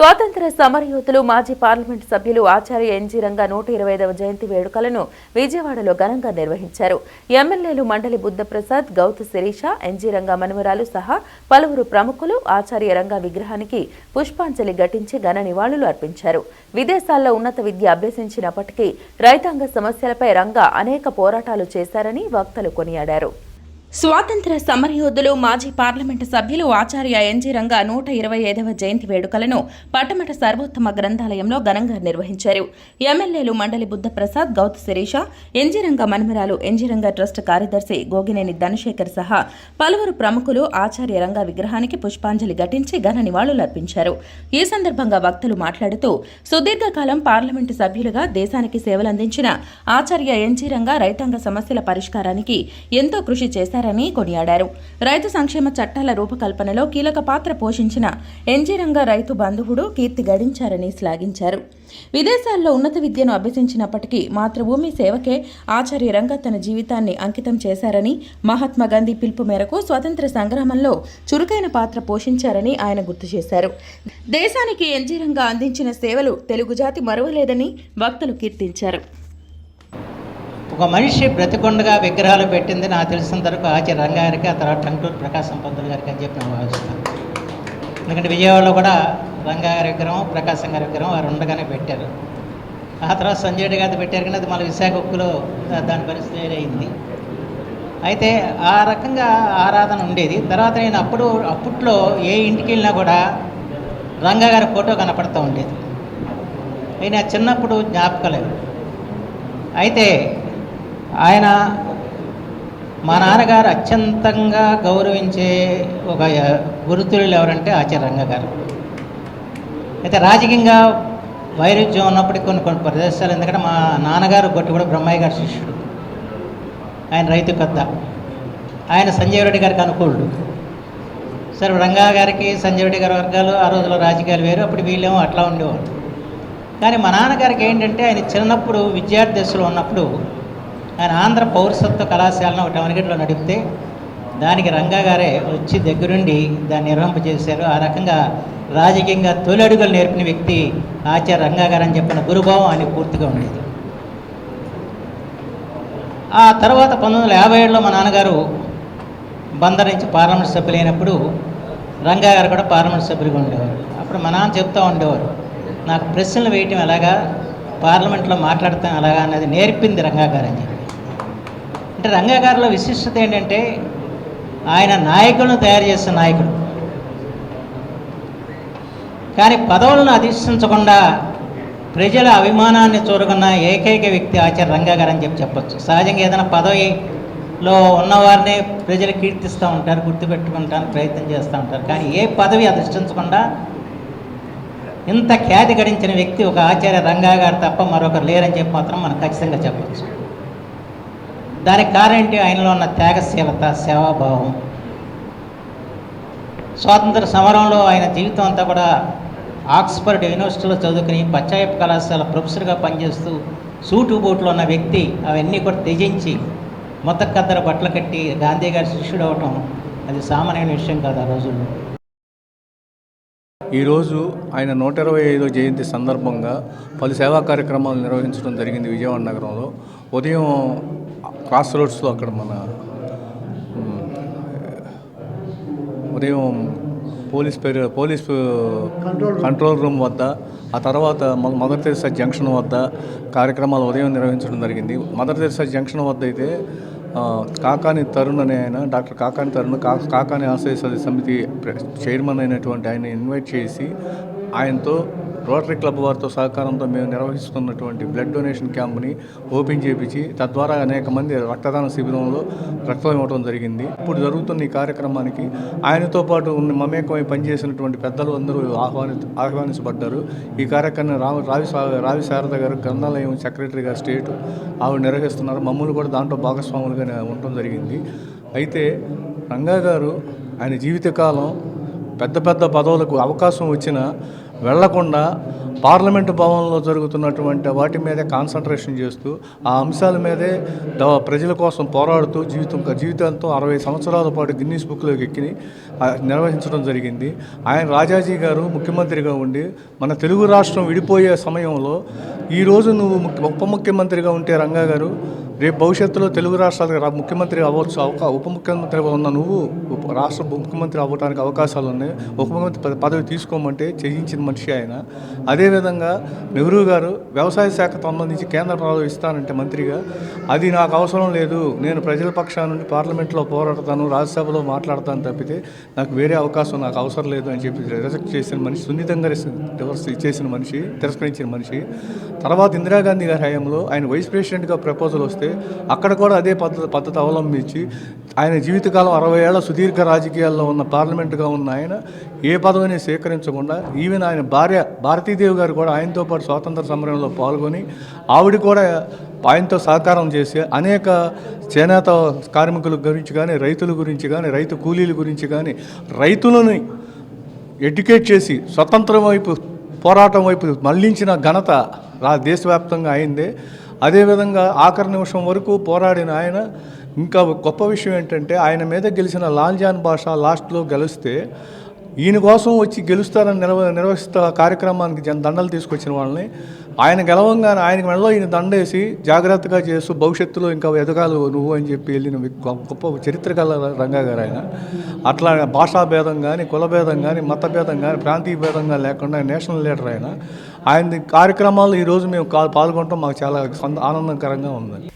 స్వాతంత్ర సమరయోధులు మాజీ పార్లమెంట్ సభ్యులు ఆచార్య ఎన్జీ రంగా నూట ఇరవై ఐదవ జయంతి వేడుకలను విజయవాడలో ఘనంగా నిర్వహించారు. ఎమ్మెల్యేలు మండలి బుద్ధప్రసాద్ గౌత శిరీష ఎన్జీ రంగా మనుమరాలు సహా పలువురు ప్రముఖులు ఆచార్య రంగా విగ్రహానికి పుష్పాంజలి ఘటించి ఘన నివాళులు అర్పించారు. విదేశాల్లో ఉన్నత విద్య అభ్యసించినప్పటికీ రైతాంగ సమస్యలపై రంగా అనేక పోరాటాలు చేశారని వక్తలు కొనియాడారు. స్వాతంత్ర సమరయోధులు మాజీ పార్లమెంటు సభ్యులు ఆచార్య ఎన్జీ రంగా నూట ఇరవై ఐదవ జయంతి వేడుకలను పట్టమట సర్వోత్తమ గ్రంథాలయంలో ఘనంగా నిర్వహించారు. ఎమ్మెల్యేలు మండలి బుద్ధప్రసాద్ గౌత శిరీష ఎన్జీ రంగ మన్మరాలు ఎన్జీ రంగ ట్రస్ట్ కార్యదర్శి గోగినేని ధనశేఖర్ సహా పలువురు ప్రముఖులు ఆచార్య రంగ విగ్రహానికి పుష్పాంజలి ఘటించి ఘన నివాళులర్పించారు ఈ సందర్భంగా వక్తలు మాట్లాడుతూ సుదీర్ఘకాలం పార్లమెంటు సభ్యులుగా దేశానికి సేవలందించిన ఆచార్య ఎన్జీ రంగ రైతాంగ సమస్యల పరిష్కారానికి ఎంతో కృషి చేశారు చేశారని కొనియాడారు. రైతు సంక్షేమ చట్టాల రూపకల్పనలో కీలక పాత్ర పోషించిన ఎన్జీరంగా రైతు బంధువుడు కీర్తి గడించారని శ్లాఘించారు. విదేశాల్లో ఉన్నత విద్యను అభ్యసించినప్పటికీ మాతృభూమి సేవకే ఆచార్య రంగ తన జీవితాన్ని అంకితం చేశారని మహాత్మా గాంధీ పిలుపు మేరకు స్వతంత్ర సంగ్రామంలో చురుకైన పాత్ర పోషించారని ఆయన గుర్తు చేశారు. దేశానికి ఎన్జీ రంగా అందించిన సేవలు తెలుగు జాతి మరువలేదని వక్తలు కీర్తించారు. ఒక మనిషి బ్రతికొండగా విగ్రహాలు పెట్టింది నాకు తెలిసినంత వరకు ఆచార్య రంగారికి గారికి ఆ తర్వాత టంటూరు ప్రకాశం పంతులు గారికి అని చెప్పి నేను భావిస్తాను. ఎందుకంటే విజయవాడలో కూడా రంగా గారి విగ్రహం ప్రకాశం గారి విగ్రహం వారు ఉండగానే పెట్టారు. ఆ తర్వాత సంజయ్ రెడ్డి గారిది పెట్టారు కానీ అది మళ్ళీ విశాఖ ఉక్కులో దాని పరిస్థితి అయింది. అయితే ఆ రకంగా ఆరాధన ఉండేది. తర్వాత నేను అప్పుడు అప్పట్లో ఏ ఇంటికి వెళ్ళినా కూడా రంగా గారి ఫోటో కనపడుతూ ఉండేది. అయినా చిన్నప్పుడు జ్ఞాపకలేదు అయితే ఆయన మా నాన్నగారు అత్యంతంగా గౌరవించే ఒక గురుతులు ఎవరంటే ఆచార్య రంగ గారు. అయితే రాజకీయంగా వైరుధ్యం ఉన్నప్పటికీ కొన్ని కొన్ని ప్రదేశాలు ఎందుకంటే మా నాన్నగారు గొట్టుగూడ బ్రహ్మయ్య గారి శిష్యుడు. ఆయన రైతు పెద్ద. ఆయన సంజయ్ రెడ్డి గారికి అనుకూలుడు. సరే రంగా గారికి సంజయ్ రెడ్డి గారి వర్గాలు ఆ రోజుల్లో రాజకీయాలు వేరు అప్పుడు వీళ్ళేమో అట్లా ఉండేవారు కానీ మా నాన్నగారికి ఏంటంటే ఆయన చిన్నప్పుడు విద్యార్థి దశలో ఉన్నప్పుడు ఆయన ఆంధ్ర పౌరసత్వ కళాశాలను ఒక టవనగేట్లో నడిపితే దానికి రంగా గారే వచ్చి దగ్గరుండి దాన్ని నిర్వహింపజేశారు. ఆ రకంగా రాజకీయంగా తొలి అడుగులు నేర్పిన వ్యక్తి ఆచార్య రంగా గారు అని చెప్పిన గురుభావం ఆయన పూర్తిగా ఉండేది. ఆ తర్వాత పంతొమ్మిది వందల యాభై ఏడులో మా నాన్నగారు బందర్ నుంచి పార్లమెంట్ సభ్యులైనప్పుడు రంగా గారు కూడా పార్లమెంట్ సభ్యులుగా ఉండేవారు. అప్పుడు మా నాన్న చెప్తూ ఉండేవారు నాకు ప్రశ్నలు వేయటం ఎలాగా? పార్లమెంట్లో మాట్లాడటం ఎలాగా? అనేది నేర్పింది రంగా గారు అని చెప్పి. అంటే రంగా గారిలో విశిష్టత ఏంటంటే ఆయన నాయకులను తయారు చేసిన నాయకుడు. కానీ పదవులను అధిష్టించకుండా ప్రజల అభిమానాన్ని చూరగొన్న ఏకైక వ్యక్తి ఆచార్య రంగా గారు అని చెప్పి చెప్పచ్చు. సహజంగా ఏదైనా పదవిలో ఉన్నవారిని ప్రజలు కీర్తిస్తూ ఉంటారు గుర్తుపెట్టుకుంటానికి ప్రయత్నం చేస్తూ ఉంటారు. కానీ ఏ పదవి అధిష్టించకుండా ఇంత ఖ్యాతి గడించిన వ్యక్తి ఒక ఆచార్య రంగా గారు తప్ప మరొకరు లేరని చెప్పి మాత్రం మనం ఖచ్చితంగా చెప్పచ్చు. దానికి కారణం ఏంటి ఆయనలో ఉన్న త్యాగశీలత సేవాభావం. స్వాతంత్ర సమరంలో ఆయన జీవితం అంతా కూడా ఆక్స్ఫర్డ్ యూనివర్సిటీలో చదువుకుని పచ్చాయపు కళాశాల ప్రొఫెసర్గా పనిచేస్తూ సూటు బూట్లో ఉన్న వ్యక్తి అవన్నీ కూడా త్యజించి మొత్త కద్దర బట్టలు కట్టి గాంధీ గారి శిష్యుడు అవటం అది సామాన్యమైన విషయం కాదు ఆ రోజుల్లో. ఈరోజు ఆయన నూట ఇరవై ఐదో జయంతి సందర్భంగా పలు సేవా కార్యక్రమాలు నిర్వహించడం జరిగింది విజయవాడ నగరంలో. ఉదయం క్రాస్ రోడ్స్లో అక్కడ మన ఉదయం పోలీస్ పేరు పోలీస్ కంట్రోల్ రూమ్ వద్ద ఆ తర్వాత మదర్ తెరిసా జంక్షన్ వద్ద కార్యక్రమాలు ఉదయం నిర్వహించడం జరిగింది. మదర్ తెరిసా జంక్షన్ వద్ద అయితే కాకాని తరుణ్ అనే ఆయన డాక్టర్ కాకాని తరుణ్ కా కాకాని ఆశయ సది సమితి చైర్మన్ అయినటువంటి ఆయన ఇన్వైట్ చేసి ఆయనతో రోటరీ క్లబ్ వారితో సహకారంతో మేము నిర్వహిస్తున్నటువంటి బ్లడ్ డొనేషన్ క్యాంప్ని ఓపెన్ చేపించి తద్వారా అనేక మంది రక్తదాన శిబిరంలో రక్తం ఇవ్వడం జరిగింది. ఇప్పుడు జరుగుతున్న ఈ కార్యక్రమానికి ఆయనతో పాటు ఉన్న మమేకమై పనిచేసినటువంటి పెద్దలు అందరూ ఆహ్వాని ఆహ్వానించబడ్డారు. ఈ కార్యక్రమం రావి రావి రావి శారద గారు గ్రంథాలయం సెక్రటరీ గారు స్టేట్ ఆవిడ నిర్వహిస్తున్నారు. మమ్మల్ని కూడా దాంట్లో భాగస్వాములుగా ఉండటం జరిగింది. అయితే రంగా గారు ఆయన జీవితకాలం పెద్ద పెద్ద పదవులకు అవకాశం వచ్చినా వెళ్ళకుండా పార్లమెంటు భవన్లో జరుగుతున్నటువంటి వాటి మీదే కాన్సన్ట్రేషన్ చేస్తూ ఆ అంశాల మీదే ప్రజల కోసం పోరాడుతూ జీవితం జీవితంతో అరవై సంవత్సరాల పాటు గిన్నీస్ బుక్లోకి ఎక్కి నిర్వహించడం జరిగింది. ఆయన రాజాజీ గారు ముఖ్యమంత్రిగా ఉండి మన తెలుగు రాష్ట్రం విడిపోయే సమయంలో ఈరోజు నువ్వు ఉప ముఖ్యమంత్రిగా ఉంటే రంగా గారు రేపు భవిష్యత్తులో తెలుగు రాష్ట్రాలకు ముఖ్యమంత్రి అవ్వచ్చు అవకా ఉప ముఖ్యమంత్రిగా ఉన్న నువ్వు రాష్ట్ర ముఖ్యమంత్రి అవ్వడానికి అవకాశాలు ఉన్నాయి. ఉప ముఖ్యమంత్రి పద- పదవి తీసుకోమంటే చేయించిన మనిషి ఆయన. అదే అదేవిధంగా నెహ్రూ గారు వ్యవసాయ శాఖకు సంబంధించి కేంద్ర ప్రభుత్వం ఇస్తానంటే మంత్రిగా అది నాకు అవసరం లేదు. నేను ప్రజల పక్షాన నుండి పార్లమెంట్లో పోరాడతాను రాజ్యసభలో మాట్లాడతాను తప్పితే నాకు వేరే అవకాశం నాకు అవసరం లేదు అని చెప్పి రిజెక్ట్ చేసిన మనిషి సున్నితంగా రివర్స్ చేసిన మనిషి తిరస్కరించిన మనిషి. తర్వాత ఇందిరాగాంధీ గారి హయాంలో ఆయన వైస్ ప్రెసిడెంట్గా ప్రపోజల్ వస్తే అక్కడ కూడా అదే పద్ధతి పద్ధతి అవలంబించి ఆయన జీవితకాలం అరవై ఏళ్ళ సుదీర్ఘ రాజకీయాల్లో ఉన్న పార్లమెంటుగా ఉన్న ఆయన ఏ పదవిని స్వీకరించకుండా ఈవెన్ ఆయన భార్య భారతీదేవి గారు కూడా ఆయనతో పాటు స్వాతంత్ర సమరంలో పాల్గొని ఆవిడ కూడా ఆయనతో సహకారం చేసి అనేక చేనేత కార్మికుల గురించి కానీ రైతుల గురించి కానీ రైతు కూలీల గురించి కానీ రైతులని ఎడ్యుకేట్ చేసి స్వతంత్రం వైపు పోరాటం వైపు మళ్ళించిన ఘనత రా దేశవ్యాప్తంగా అయిందే. అదేవిధంగా ఆఖరి నిమిషం వరకు పోరాడిన ఆయన ఇంకా గొప్ప విషయం ఏంటంటే ఆయన మీద గెలిచిన లాల్జాన్ భాష లాస్ట్లో గెలిస్తే ఈయన కోసం వచ్చి గెలుస్తారని నిర్వ నిర్వహిస్తా కార్యక్రమానికి జన దండలు తీసుకొచ్చిన వాళ్ళని ఆయన గెలవంగానే ఆయనకి మెడలో ఈయన దండేసి జాగ్రత్తగా చేస్తూ భవిష్యత్తులో ఇంకా ఎదగాలి నువ్వు అని చెప్పి వెళ్ళిన గొప్ప గొప్ప చరిత్ర గల రంగా గారు ఆయన. అట్లా భాషా భేదం కానీ కులభేదం కానీ మత భేదం కానీ ప్రాంతీయ భేదంగా లేకుండా నేషనల్ లీడర్ ఆయన. ఆయన కార్యక్రమాలు ఈరోజు మేము కా- పాల్గొనడం మాకు చాలా ఆనందకరంగా ఉంది